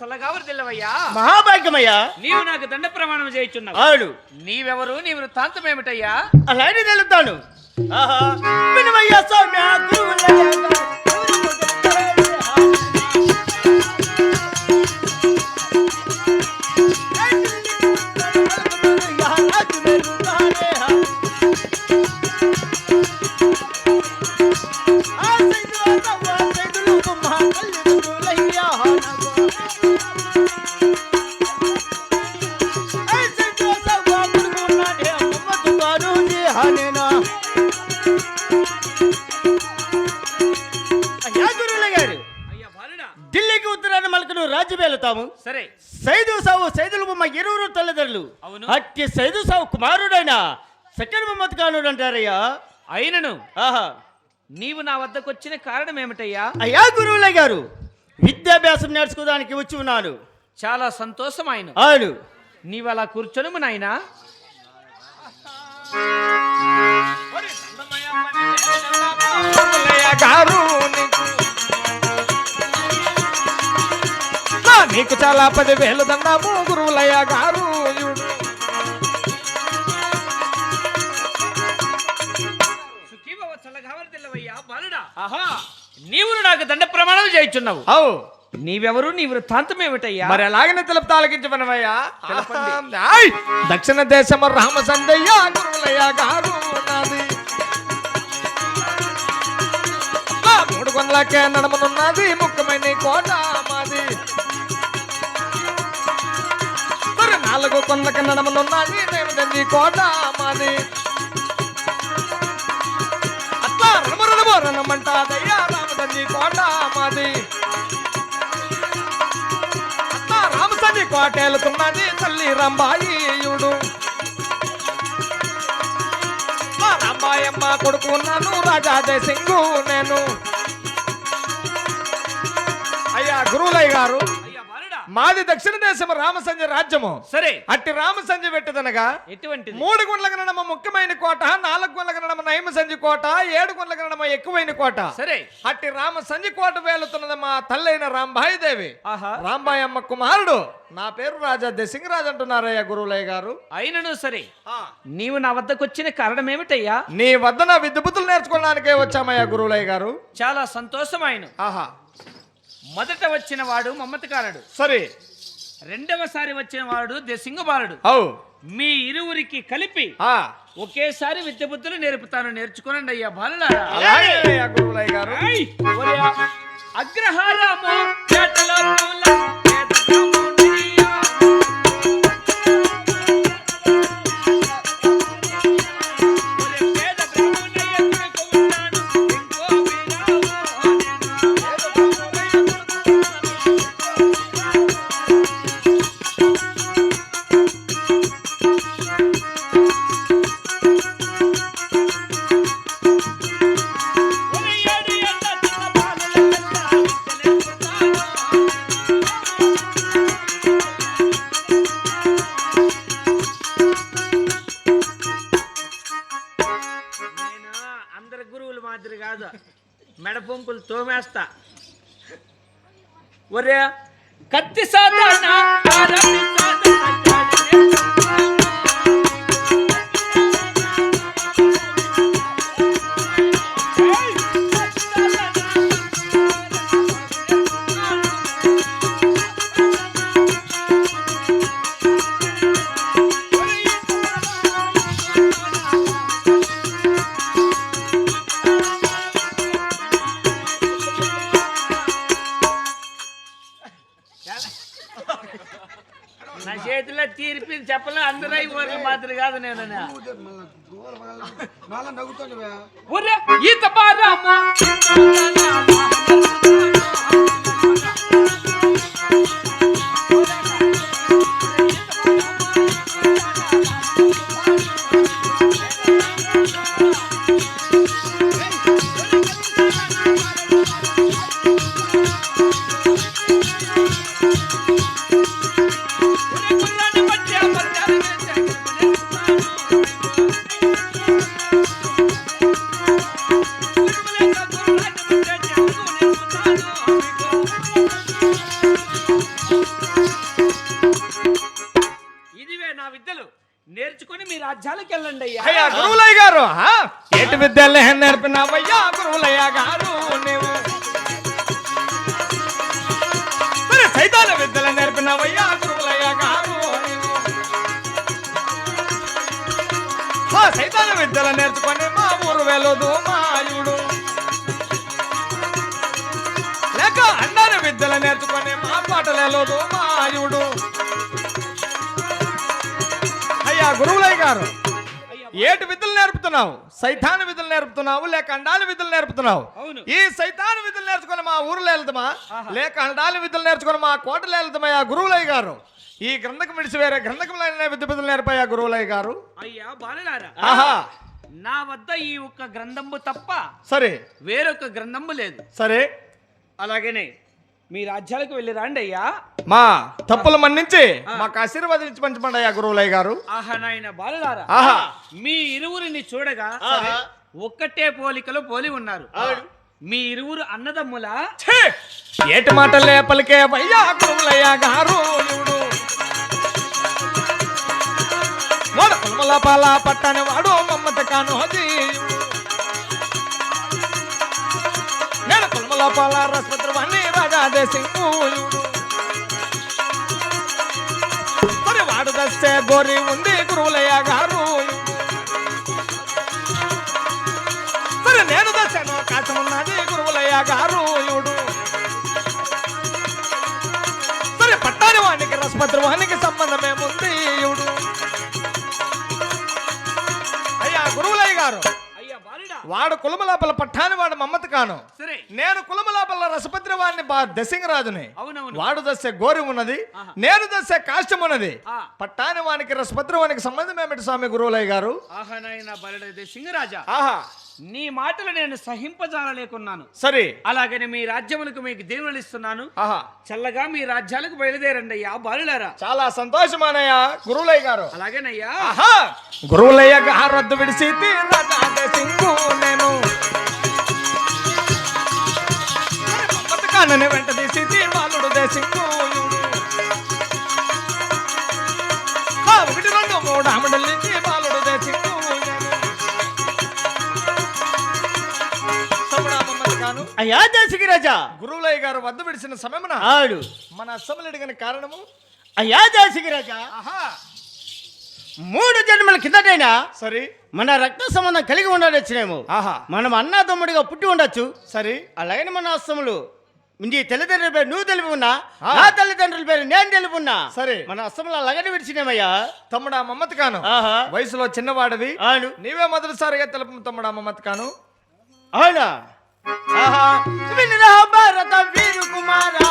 చల్లగావరు తెల్లవయ్యా మహాభాగ్యమయ్యా. నీవు నాకు దండ ప్రమాణం చేయుచున్నావు. అవును నీవెవరు? నీ వృత్తాంతం ఏమిటయ్యా అలానే తెలుతాను ఆహా. వినవయ్యా సౌమ్య గురువులయ్యా. ఢిల్లీకి ఉత్తరాన్ని మలకను రాజ్యం వెళతాము సరే. సైదు సావు సైదుల బొమ్మ ఇరువురు తల్లిదండ్రులు అవును. అట్టి సైదు సావు కుమారుడైన సెకండ్ మమ్మత్ కానుడు అంటారయ్యా. అయినను. ఆహా. నీవు నా వద్దకు వచ్చిన కారణం ఏమిటయ్యా? అయ్యా గురువులే గారు. విద్యాభ్యాసం నేర్చుకోవడానికి వచ్చి ఉన్నాను. చాలా సంతోషం ఆయన అవును. నీవు అలా కూర్చొని నాయనా. గారు నీకు చాలా పదివేలు దండాము గురువులయ్య గారు. చేయుచున్నావు. అవు. నీవెవరు? నీ వృత్తాంతం ఏమిటయ్యా మరి ఎలాగనే తెలుపుతా ఆలకించమనవయ్యా ఆయ్! దక్షిణ దేశము రామచందయ్య గురువులయ్య గారు నాది. ఆ మూడు కొండలకే నడమనున్నది ముఖ్యమైన కోట మాది. మరి నాలుగు కొండలకి నడమనున్నది దేవదండి కోట మాది. అట్లా రణము రణము రణమంటాదయ్యా. రామసని కోట మాది. అత్త రామసండి కోటేలుతున్నది తల్లి రంబాయియుడు. మా రంబాయమ్మ కొడుకున్నాను రాజాదే సింగు నేను. అయ్యా గురువులయ్య గారు మాది దక్షిణ దేశం రామసంజ రాజ్యము. సరే. అట్టి రామసంజ పెట్టదనగా ఎటువంటిది? మూడు గుండ్ల గణనమ ముఖ్యమైన కోట నాలుగు గుండ్ల గణనమ నయమ సంజి కోట ఏడు గుండ్ల గణనమ ఎక్కువైన కోట. సరే. అట్టి రామ సంజి కోట వేలుతున్నది మా తల్లైన రాంబాయి దేవి ఆహా. రాంబాయి అమ్మ కుమారుడు. నా పేరు రాజా దశింగరాజ్ అంటున్నారయ్యా గురువులయ్య గారు. అయినను సరే. నీవు నా వద్దకు వచ్చిన కారణం ఏమిటయ్యా నీ వద్ద నా విద్యుబుద్ధులు నేర్చుకోవడానికే వచ్చామయ్యా గురువులయ్య గారు. చాలా సంతోషం ఆయన ఆహా. మొదట వచ్చిన వాడు మమ్మతకారుడు సరే. రెండవసారి వచ్చిన వాడు దశింగబాలుడు అవు. మీ ఇరువురికి కలిపి ఆ, ఒకేసారి విద్య బుద్ధులు నేర్పుతాను నేర్చుకోనండి అయ్యా బాలులారా! ఒరే అగ్రహారము తోమేస్తా. ఒరే కత్తి సాధారణ చెప్పలే అందరూ అయిపోయి మాత్రం కాదు నేను ఒరే ఈత బారామా అయ్యా గురువులయ్య గారు ఆ? ఏటి విద్యలే నేర్పినావయ్యా గురువులయ్య గారు నీవు. మరి సైతాల విద్యలు నేర్పినావయ్యా గురువులయ్య గారు మా సైతాల విద్యలు నేర్చుకొని మా ఊరు వెలదు మాయుడు. లేక అన్నార విద్యలు నేర్చుకొని మా పాటలేలోదు మాయుడు. అయ్యా గురువులయ్య గారు ఏటి విధులు నేర్పుతున్నావు? సైతాన్ విధులు నేర్పుతున్నావు? లేక అండాలి విధులు నేర్పుతున్నావు. ఈ సైతాన్ విధులు నేర్చుకుని మా ఊర్లో వెళ్తామా? లేక అండాలి విధులు నేర్చుకుని మా కోటలో వెళ్తామయ్యా గురువులయ్య గారు. ఈ గ్రంథకం విడిచి వేరే గ్రంథకములైన విద్య విధులు నేర్పయ్యా గురువులయ్య గారు? అయ్యా బాలుడారా ఆహా. నా వద్ద ఈ ఒక్క గ్రంథంబు తప్ప సరే. వేరొక గ్రంథంబు లేదు. సరే. అలాగనే మీ రాజ్యాలకు వెళ్ళి రండి అయ్యా? మా తప్పులు మన్నించి మాకు ఆశీర్వదించి పంచమండి అయ్యా గురువులయ్య గారు. ఆహా నాయన బాలుడారా ఆహా. మీ ఇరువురిని చూడగా. ఒక్కటే పోలికలో పోలి ఉన్నారు. మీ ఇరువురు అన్నదమ్ముల! ఏటి మాటలే పలికే వయ్యా గురువులయ్య గారు పాల పట్టని వాడు మమ్మత కాను. నేను కులమల పాల రసపత్రవాణి రాజా దేశింగుడు మరి వాడు దస్తే గోరి ఉంది గురువులయ్య గారు. సరే నేను దశాను కాచమున్నది గురువులయ్య గారు. సరే పట్టాని వానికి రసపత్ర వానికి సంబంధమేముంది ఇవుడు అయ్యా గురువులయ్య గారు వాడు కులమలాపల పట్టాని వాడు మమ్మత కాను. నేను కులమలాపల రసపత్రి వాడిని బా దశింగరాజుని. వాడు దశ గోరి ఉన్నది. నేను దశ కాష్టం ఉన్నది. పట్టాని వానికి రసపత్రి వానికి సంబంధం ఏమిటి స్వామి గురువులయ్య గారు? సింగరాజా. ఆహా. నీ మాటలు నేను సహింపజాలలేకున్నాను సరే. అలాగని మీ రాజ్యములకు మీకు దేవుళ్ళు ఇస్తున్నాను ఆహా. చల్లగా మీ రాజ్యాలకు బయలుదేరండి అయ్యా బాలులారా. చాలా సంతోషమానయ్య గురువులయ్య గారు. అలాగేనయ్యా. ఆహా. గురువులయ్య గారు రద్దు విడిసి నేను. కానని వెంట తీసి బాలుడు దేశింగు ఒకటి రెండు మూడు ఆమెడల్ నుంచి బాలుడు దేశింగు అయ్యా దేశకి రాజా. గురువులయ్య గారు వద్ద విడిచిన సమయమున ఆడు. మన అస్సములు అడిగిన కారణము? అయ్యా దేశకి రాజా. ఆహా. మూడు జన్మల కిందటైనా సరే. మన రక్త సంబంధం కలిగి ఉండొచ్చునేమో ఆహా. మనం అన్నా తమ్ముడిగా పుట్టి ఉండొచ్చు. సరే. అలాగని మన అస్తములు నీ తల్లిదండ్రుల పేరు నువ్వు తెలుపున్నా నా తల్లిదండ్రుల పేరు నేను తెలుపున్నా సరే. మన అస్సంలో లగని విడిచినేమయ్యా తమ్ముడా మమ్మతి కాను వయసులో చిన్నవాడవి. అవును. నీవే మొదటిసారిగా తెలుపు తమ్ముడా మమ్మతి కాను అవునా? ఆహా. భారత వీరు కుమారా